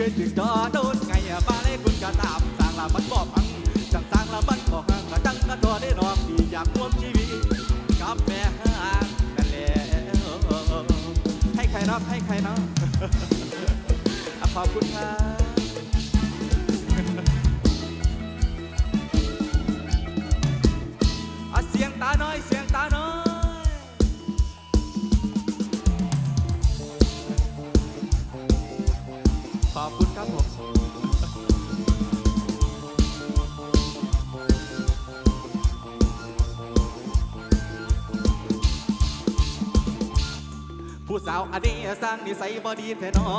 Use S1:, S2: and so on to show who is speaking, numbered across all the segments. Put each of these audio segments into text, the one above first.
S1: เกิดถึงจอโดนไงอะมาเลยคุณก็ตามสร้างละมันบอกพังจังสร้างละมันบอกห่างกะจังกะตัวได้รอบดีอยากร่วมชีวิตกับแม่ห่างกันแล้วให้ใครรับให้ใครนะอะขอบคุณครับ อันนี้สร้างนิสัยบ่ดีแท้นอ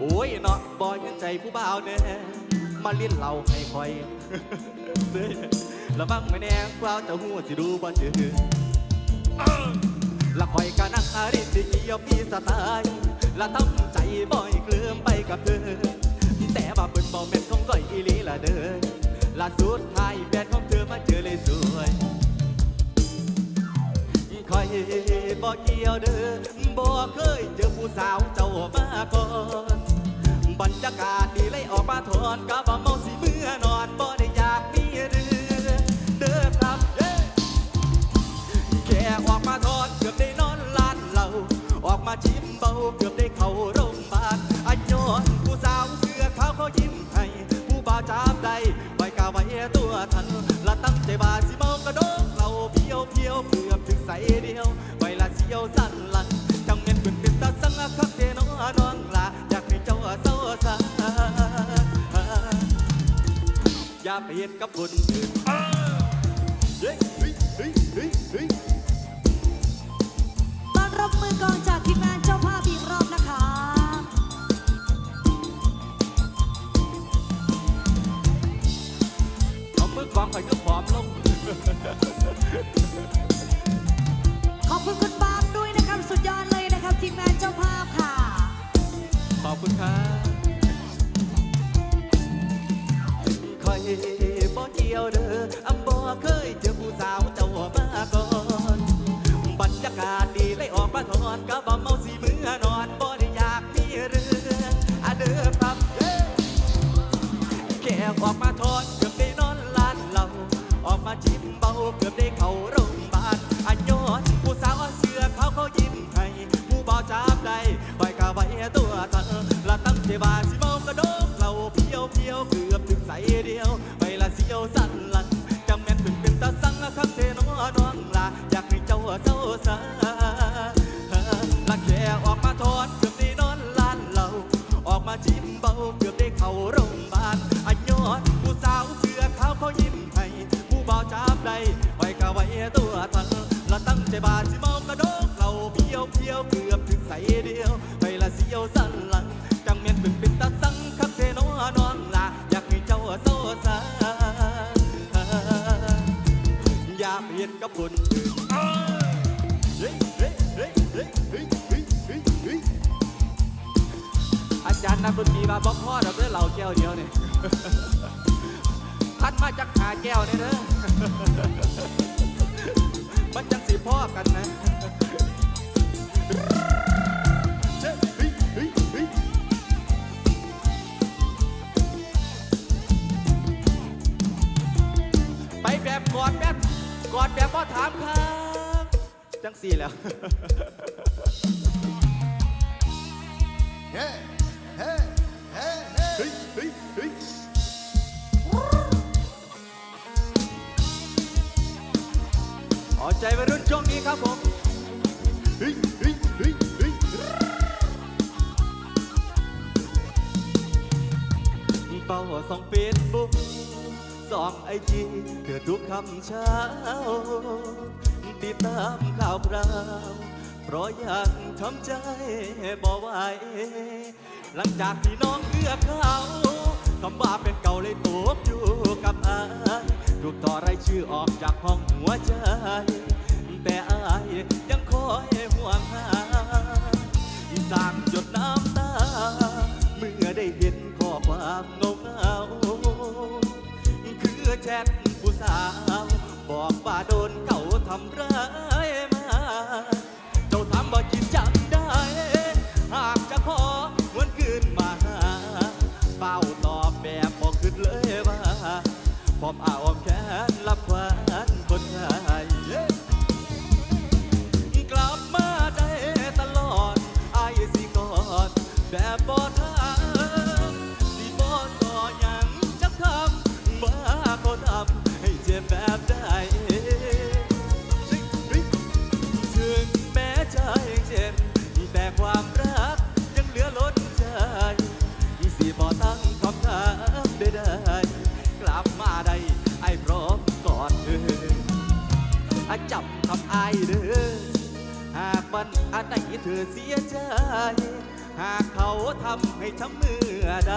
S1: โอ้ยเนาะบ่ยังใจผู้บ่าวแน่มาเลี้ยนเหล่าให้คอยเด้อระวังไม่แน่กล่าวจะหูสิดูบ่เจอละคอยกะนักอาริสิเกียวพี่สไตล์ละตั้งใจบ่อยเคลื่อนไปกับเธอ แต่ว่าเป็นบ่แม่นของก้อยอีลีละเด้อละสุดท้ายแฟนของเธอมาเจอเลยสวย คอยบ่เกี่ยวเด้อบ่เคยเจอผู้สาวเจ้ามาก่อนบรรยากาศดีเลยออกมาถอนกะบ่เมาสิเมื่อนอนบ่ได้อยากมีเรือเด้อครับเย้แค่ออกมาทอดเกือบได้นอนลานเหล่าออกมาชิมเบาเกือบได้เข้าโรงพยาบาลอาย้อนผู้สาวเสื้อขาวเขายิ้มให้ผู้บ่าวจับได้ไว้กะไว้ตัวทันละตั้งใจว่าสิ กือบถึงใสเดียวไวละเสียวสั่นหลังจังเงินเป็นเป็นตาสังคักเทน้องน้องลาอยากให้เจ้าเศร้าสาอย่าไปเห็นกับคนอื่นเฮ้ยเฮ้ยเฮ้ยเฮ้ยเฮ้ย
S2: ต้อนรับมือกองจากทีมงานเจ้าภาพอีกรอบนะคะ
S1: เอามือกวางข่อยก็ผอมลง
S2: ขอบ คุณคุณปาล์มด้วยนะครับ สุดยอดเลยนะครับ ทีมงานเจ้าภาพค่ะ
S1: ขอบคุณครับคอยบ่เกี่ยวเด้ออำบ่เคยเจอผู้สาวเจ้ามาก่อน บรรยากาศดีเลยออกมาถอนก็บ่เมาสิมือนอนบ่ได้อยากมีเรื่องอะเด้อครับเย้แค่ออกมาถอนเกือบได้นอนลานเหล่าออกมาชิมเบาเกือบได้เข้าโรง ไว้ตัวทันละตั้งใจว่าสิเมากระโดดเราเพียวเพียวเกือบถึงใสเดียวไปละเสียวสั่นหลังจังแม่นเป็นเป็นตาสังคักเทน้องน้องลาอยากให้เจ้าเศร้าสาละแค่ออกมาทอนเกือบได้นอนลานเหล่าออกมาชิมเบาเกือบได้เข้าโรงพยาบาลอันยอนผู้สาวเสื้อขาวเขายิ้มให้ผู้บ่าวจับได้ไว้กะไว้ตัวทันละตั้งใจบาสิ คนอื่นอาจารย์นักดนตรีมาบอกพ่อเราเด้อเหล่าแก้วเดียวเนี่ยพัดมาจากหาแก้วเนี่ยเด้อมันจังสีพ่อกันนะ จังสี่แล้ว
S3: เฮ้เฮ้เฮ้เฮ้
S1: เฮ้เฮ้ยเฮ้ยเอใจวัยรุ่นช่วงนี้ครับผม เฮ้เฮ้เฮ้เฮ้เป่าสองเฟซบุ๊กสองไอจีเดือทุกคำเช้า ติดตามข่าวคราว เพราะยังทำใจบ่ไหวหลังจากที่น้องเลือกเขาคำว่าเป็นเก่าเลยตกอยู่กับอายถูกต่อไรายชื่อออกจากห้องหัวใจ แต่อายยังคอยห่วงหาสร้างหยดน้ำตา เมื่อได้เห็นข้อความเงาเงาคือแชทผู้สาว บอกว่าโดนเขาทำร้ายมา เจ้าทำบ่จิตจำได้ หากจะขอวนคืนมาเฝ้าตอบแบบบอกขึ้นเลยว่าพร้อมอาออมแข อาจับคำอายเด้อหากมันอันไหนเธอเสียใจ หากเขาทำให้ช้ำเมื่อใด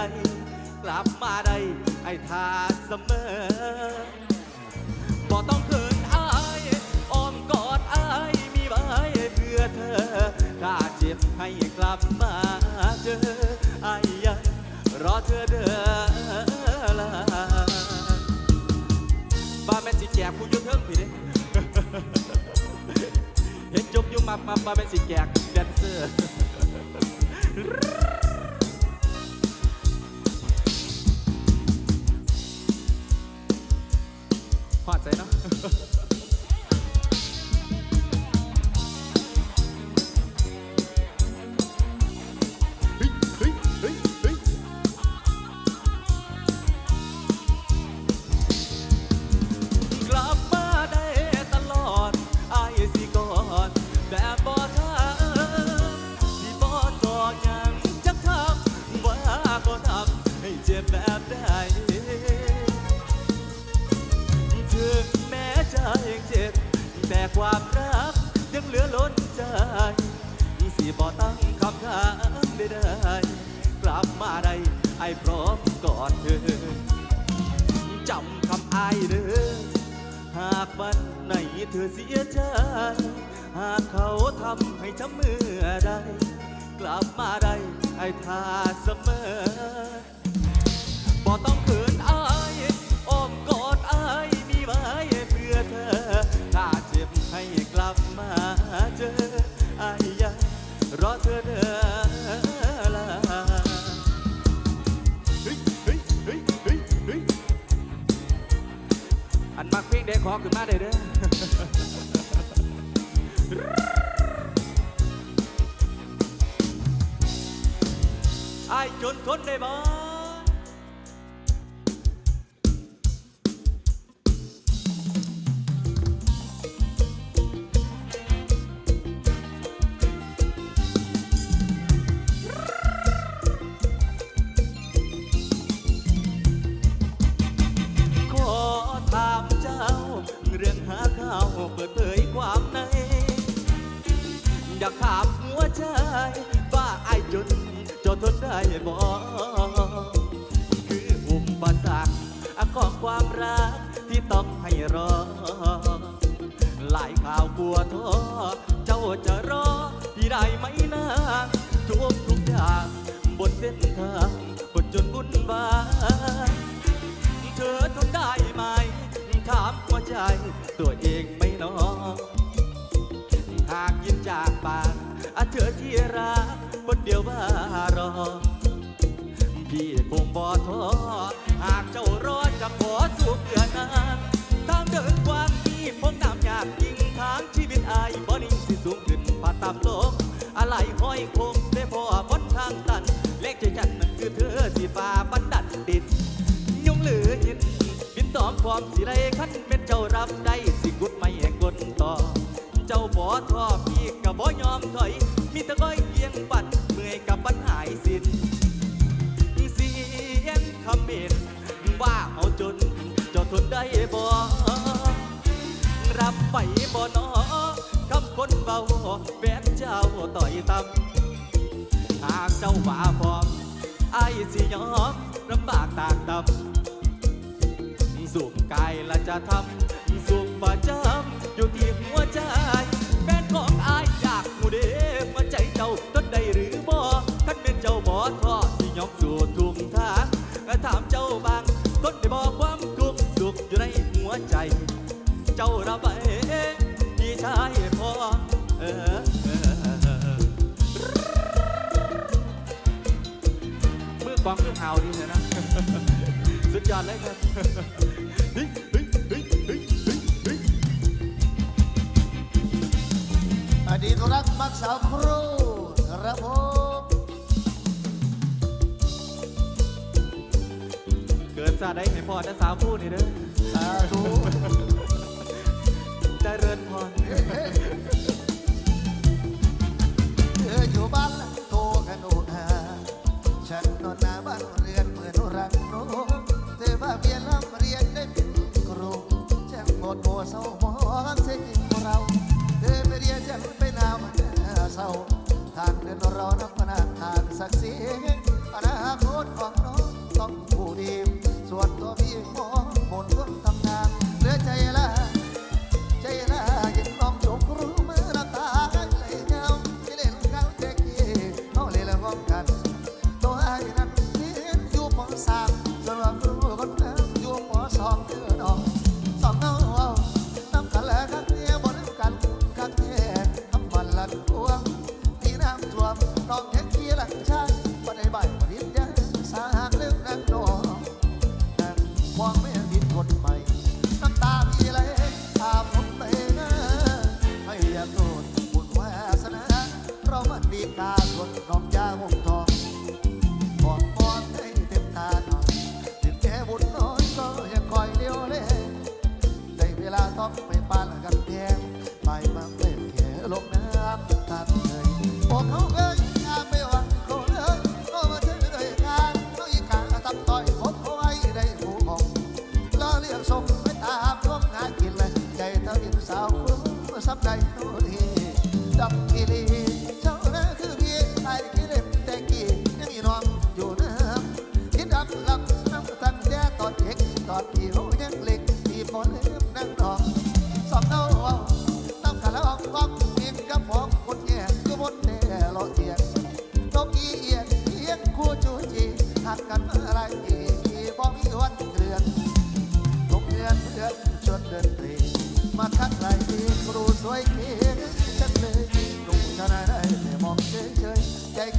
S1: กลับมาได้ไอ้ทาเสมอบ่ต้องเขินอายอ้อมกอดอายมีไว้เพื่อเธอ ถ้าเจ็บให้กลับมาเจอไอายยังรอเธอเด้อ มามามาเป็นสิแกกแดนเซอร์พอใจเนาะ บ่ตั้งคำถามใดๆกลับมาได้ไอ้พร้อมกอดเธอจำคำอายเด้อหากวันไหนเธอเสียใจ หากเขาทำให้ช้ำเมื่อใดกลับมาได้ไอ้ทาเสมอบ่ต้องเขิ ความรักที่ต้องให้รอ หลายข่าวกลัวท้อเจ้าจะรอที่ได้ไหมนะทุกทุกอย่างบนเส้นทางบนจนวุ่นวายเธอทนได้ไหม ถามหัวใจตัวเองไม่นอหากยินจากปากอาเธอที่รักคนเดียวว่ารอพี่คงบ่ท้อ ชื่อนานทางเดินกว้างที่พงน้ำยากยิ่งทางชีวิตอายบ่นิ่งสิสูงขึ้นพาตามโลกอะไรห้อยคงได้พอบนทางตัน เล็กใจจันนั่นคือเธอที่ฝ่าบันดันดินยุงเหลือหินบินตอมความสิไรคันเป็นเจ้ารับได้สิกุดไม่แหกกดต่อ เจ้าบ่ทอพี่กับบ่ยอมถอย มีต่ก้อยเพียงปัดเมื่อยกับปัญหายสิ้น ไปบ่นอคำคนเบาแบนเจ้าต่อยต่ำหากเจ้าว่าพร้อมไอ้สิยอมลำบากตากต่ำสุขกายละจะทำสุขประจำ จอดเลยครับ
S3: อดีตรักมักสาวครูครับผ
S1: เกิดซาได้ไหมพอจะสาวพูดนี่เด้อ
S3: สาธุ
S1: ได้เริญพร
S3: เธออยู่บ้าน สักดิ์ศรีอนาคตของน้องต้องผู้ดีส่วนตัวพี่ขอ ไปปานกันแพง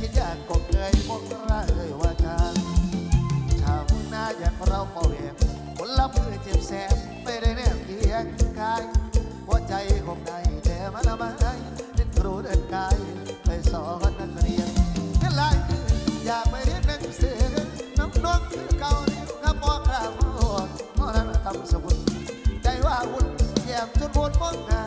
S3: คิดยากก็เคยมองระเอ่ยว่าการชาวพุ่งนาอย่างเราเป่าเองคนละมือเจ็บแสบไม่ได้แน่เคียงกายหัวใจของนายแต่มันไม่ได้เป็นครูเดินกายไปสอนนักเรียนกันไรอยากไปเรียนหนังสือน้ำนวลเก่าเรียนกับพ่อข้าวพ่อนั้นทำสมุนใจว่าวุ่นแยมจนปวดมองหน้า